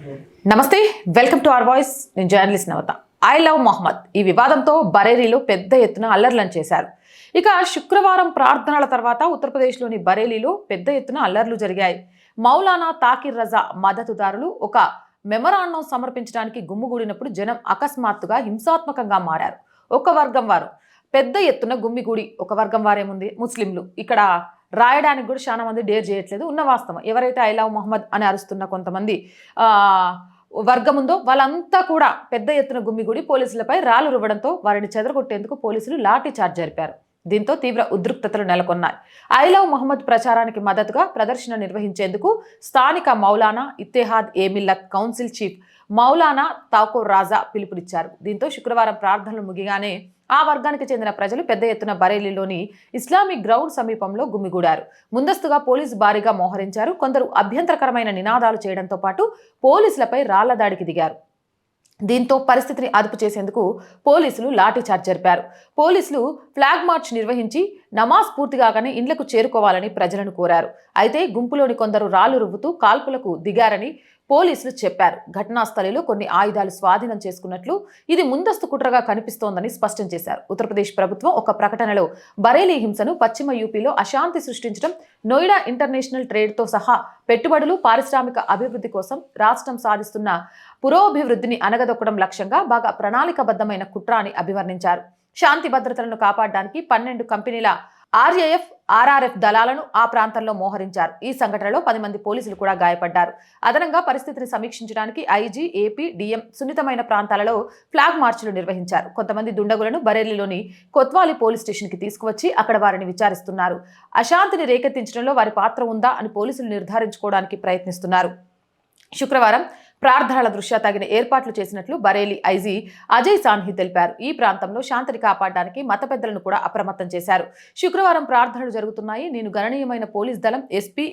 నమస్తే welcome to our voice. నేను journalist Navata. I love Mohammad. ఈ వివాదంతో బరేలీలో పెద్ద ఎత్తున అల్లర్లను చేశారు. ఇక శుక్రవారం ప్రార్థనల తర్వాత ఉత్తరప్రదేశ్లోని బరేలీలో పెద్ద ఎత్తున అల్లర్లు జరిగాయి. మౌలానా తాకిర్ రజా మద్దతుదారులు ఒక మెమరాండం సమర్పించడానికి గుమ్ముగూడినప్పుడు జనం అకస్మాత్తుగా హింసాత్మకంగా మారారు. ఒక వర్గం వారు. పెద్ద ఎత్తున గుమ్మిగూడి ఒక వర్గం వారేముంది? ముస్లింలు. ఇక్కడ రాయడానికి కూడా చాలా మంది డేర్ చేయట్లేదు. ఉన్న వాస్తవం. ఎవరైతే ఐ లవ్ మొహమ్మద్ అని అరుస్తున్న కొంతమంది వర్గం ఉందో వాళ్ళంతా కూడా పెద్ద ఎత్తున గుమ్మిగూడి పోలీసులపై రాళ్ళు రువ్వడంతో వారిని చెదరగొట్టేందుకు పోలీసులు లాఠీ చార్జ్ జరిపారు. దీంతో తీవ్ర ఉద్రిక్తతలు నెలకొన్నాయి. ఐ లవ్ మహమ్మద్ ప్రచారానికి మద్దతుగా ప్రదర్శన నిర్వహించేందుకు స్థానిక మౌలానా ఇత్తెహాద్ ఏమిల్లత్ కౌన్సిల్ చీఫ్ మౌలానా తాకూర్ రాజా పిలుపునిచ్చారు. దీంతో శుక్రవారం ప్రార్థనలు ముగిగానే ఆ వర్గానికి చెందిన ప్రజలు పెద్ద ఎత్తున బరేలీలోని ఇస్లామిక్ గ్రౌండ్ సమీపంలో గుమ్మిగూడారు ముందస్తుగా పోలీసు భారీగా మోహరించారు. కొందరు అభ్యంతరకరమైన నినాదాలు చేయడంతో పాటు పోలీసులపై రాళ్ళ దాడికి దిగారు. దీంతో పరిస్థితిని అదుపు చేసేందుకు పోలీసులు లాఠీచార్జ్ జరిపారు. పోలీసులు ఫ్లాగ్ మార్చ్ నిర్వహించి నమాజ్ పూర్తి కాగానే ఇండ్లకు చేరుకోవాలని ప్రజలను కోరారు. అయితే గుంపులోని కొందరు రాళ్ళు రువ్వుతూ కాల్పులకు దిగారని పోలీసులు చెప్పారు. ఘటనా స్థలిలో కొన్ని ఆయుధాలు స్వాధీనం చేసుకున్నట్లు ఇది ముందస్తు కుట్రగా కనిపిస్తోందని స్పష్టం చేశారు. ఉత్తరప్రదేశ్ ప్రభుత్వం ఒక ప్రకటనలో బరేలీ హింసను పశ్చిమ యూపీలో అశాంతి సృష్టించడం నోయిడా ఇంటర్నేషనల్ ట్రేడ్తో సహా పెట్టుబడులు పారిశ్రామిక అభివృద్ధి కోసం రాష్ట్రం సాధిస్తున్న పురోభివృద్ధిని అనగదొక్కడం లక్ష్యంగా బాగా ప్రణాళికబద్ధమైన కుట్ర అని అభివర్ణించారు. శాంతి భద్రతలను కాపాడడానికి పన్నెండు కంపెనీల ఆర్ఏఎఫ్ ఆర్ఆర్ఎఫ్ దళాలను ఆ ప్రాంతంలో మోహరించారు. ఈ సంఘటనలో పది మంది పోలీసులు కూడా గాయపడ్డారు. అదనంగా పరిస్థితిని సమీక్షించడానికి ఐజీ ఏపీ డిఎం సున్నితమైన ప్రాంతాలలో ఫ్లాగ్ మార్చులు నిర్వహించారు. కొంతమంది దుండగులను బరేలీలోని కొత్వాలి పోలీస్ స్టేషన్కి తీసుకువచ్చి అక్కడ వారిని విచారిస్తున్నారు. అశాంతిని రేకెత్తించడంలో వారి పాత్ర ఉందా అని పోలీసులు నిర్ధారించుకోవడానికి ప్రయత్నిస్తున్నారు. శుక్రవారం ప్రార్థనల దృష్ట్యా తగిన ఏర్పాట్లు చేసినట్లు బరేలీ ఐజీ అజయ్ సాన్హి తెలిపారు. ఈ ప్రాంతంలో శాంతిని కాపాడడానికి మత పెద్దలను కూడా అప్రమత్తం చేశారు. శుక్రవారం ప్రార్థనలు జరుగుతున్నాయి. నేను గణనీయమైన పోలీస్ దళం ఎస్పీ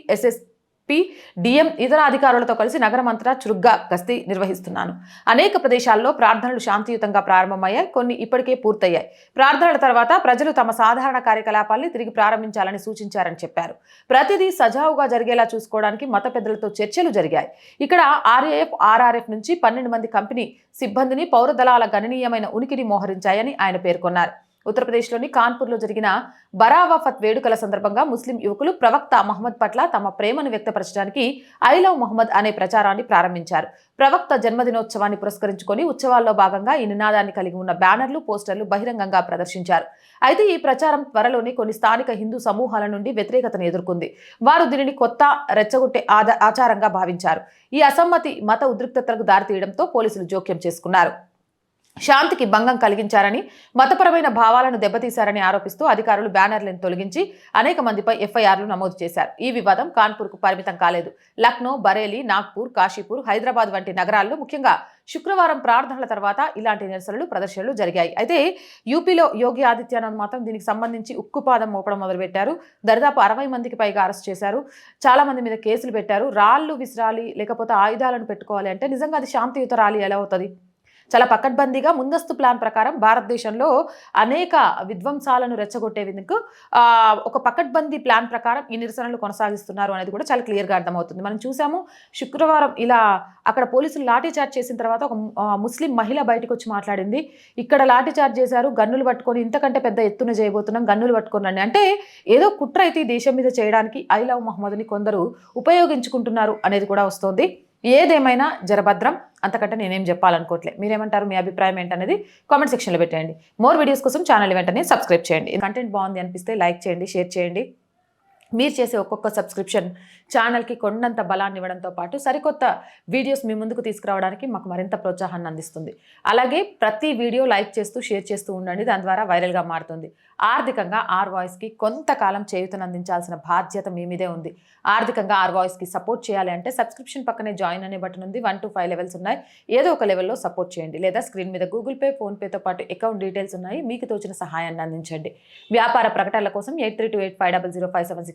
పి డిఎం ఇతర అధికారులతో కలిసి నగరం అంతటా చురుగ్గా గస్తీ నిర్వహిస్తున్నాను. అనేక ప్రదేశాల్లో ప్రార్థనలు శాంతియుతంగా ప్రారంభమయ్యాయి. కొన్ని ఇప్పటికే పూర్తయ్యాయి. ప్రార్థనల తర్వాత ప్రజలు తమ సాధారణ కార్యకలాపాల్ని తిరిగి ప్రారంభించాలని సూచించారని చెప్పారు. ప్రతిదీ సజావుగా జరిగేలా చూసుకోవడానికి మత పెద్దలతో చర్చలు జరిగాయి. ఇక్కడ ఆర్ఏఎఫ్ ఆర్ఆర్ఎఫ్ నుంచి పన్నెండు మంది కంపెనీ సిబ్బందిని పౌర దళాల గణనీయమైన ఉనికిని మోహరించాయని ఆయన పేర్కొన్నారు. ఉత్తరప్రదేశ్లోని కాన్పూర్లో జరిగిన బరావఫత్ వేడుకల సందర్భంగా ముస్లిం యువకులు ప్రవక్త మహమ్మద్ పట్ల తమ ప్రేమను వ్యక్తపరచడానికి ఐ లవ్ మహమ్మద్ అనే ప్రచారాన్ని ప్రారంభించారు. ప్రవక్త జన్మదినోత్సవాన్ని పురస్కరించుకొని ఉత్సవాల్లో భాగంగా ఈ నినాదాన్ని కలిగి ఉన్న బ్యానర్లు పోస్టర్లు బహిరంగంగా ప్రదర్శించారు. అయితే ఈ ప్రచారం త్వరలోనే కొన్ని స్థానిక హిందూ సమూహాల నుండి వ్యతిరేకతను ఎదుర్కొంది. వారు దీనిని కొత్త రెచ్చగొట్టే ఆద ఆచారంగా భావించారు. ఈ అసమ్మతి మత ఉద్రిక్తతలకు దారితీయడంతో పోలీసులు జోక్యం చేసుకున్నారు. శాంతికి భంగం కలిగించారని మతపరమైన భావాలను దెబ్బతీశారని ఆరోపిస్తూ అధికారులు బ్యానర్లను తొలగించి అనేక మందిపై ఎఫ్ఐఆర్లు నమోదు చేశారు. ఈ వివాదం కాన్పూర్కు పరిమితం కాలేదు. లక్నో బరేలీ నాగ్పూర్ కాశీపూర్ హైదరాబాద్ వంటి నగరాల్లో ముఖ్యంగా శుక్రవారం ప్రార్థనల తర్వాత ఇలాంటి నిరసనలు ప్రదర్శనలు జరిగాయి. అయితే యూపీలో యోగి ఆదిత్యనాథ్ మాత్రం దీనికి సంబంధించి ఉక్కుపాదం మోపడం మొదలుపెట్టారు. దరిదాపు అరవై మందికి పైగా అరెస్ట్ చేశారు. చాలా మంది మీద కేసులు పెట్టారు. రాళ్ళు విసిరాలి లేకపోతే ఆయుధాలను పెట్టుకోవాలి అంటే నిజంగా అది శాంతియుత ర్యాలీ ఎలా అవుతుంది? చాలా పకడ్బందీగా ముందస్తు ప్లాన్ ప్రకారం భారతదేశంలో అనేక విధ్వంసాలను రెచ్చగొట్టేందుకు ఒక పకడ్బందీ ప్లాన్ ప్రకారం ఈ నిరసనలు కొనసాగిస్తున్నారు అనేది కూడా చాలా క్లియర్గా అర్థమవుతుంది. మనం చూసాము శుక్రవారం ఇలా అక్కడ పోలీసులు లాఠీ చార్జ్ చేసిన తర్వాత ఒక ముస్లిం మహిళ బయటకు వచ్చి మాట్లాడింది. ఇక్కడ లాఠీ చార్జ్ చేశారు గన్నులు పట్టుకొని ఇంతకంటే పెద్ద ఎత్తున చేయబోతున్నాం గన్నులు పట్టుకొని అంటే ఏదో కుట్ర అయితే ఈ దేశం మీద చేయడానికి ఐ లవ్ మహమ్మద్ని కొందరు ఉపయోగించుకుంటున్నారు అనేది కూడా వస్తోంది. ఏదేమైనా జరభద్రం అంతకంటే నేనేం చెప్పాలనుకోవట్లే. మీరేమంటారు మీ అభిప్రాయం ఏంటనేది కామెంట్ సెక్షన్లో పెట్టండి మోర్ వీడియోస్ కోసం ఛానల్ వెంటనే సబ్స్క్రైబ్ చేయండి. కంటెంట్ బాగుంది అనిపిస్తే లైక్ చేయండి షేర్ చేయండి. మీరు చేసే ఒక్కొక్క సబ్స్క్రిప్షన్ ఛానల్కి కొండంత బలాన్ని ఇవ్వడంతో పాటు సరికొత్త వీడియోస్ మీ ముందుకు తీసుకురావడానికి మాకు మరింత ప్రోత్సాహాన్ని అందిస్తుంది. అలాగే ప్రతి వీడియో లైక్ చేస్తూ షేర్ చేస్తూ ఉండండి. దాని ద్వారా వైరల్గా మారుతుంది. ఆర్థికంగా ఆర్ వాయిస్కి కొంతకాలం చేయుతను అందించాల్సిన బాధ్యత మీ మీదే ఉంది. ఆర్థికంగా ఆర్ వాయిస్కి సపోర్ట్ చేయాలి అంటే సబ్స్క్రిప్షన్ పక్కనే జాయిన్ అనే బటన్ ఉంది. వన్ టు ఫైవ్ లెవెల్స్ ఉన్నాయి. ఏదో ఒక లెవెల్లో సపోర్ట్ చేయండి. లేదా స్క్రీన్ మీద గూగుల్ పే ఫోన్పేతో పాటు అకౌంట్ డీటెయిల్స్ ఉన్నాయి. మీకు తోచిన సహాయాన్ని అందించండి. వ్యాపార ప్రకటనల కోసం eight three two eight five double zero five seven six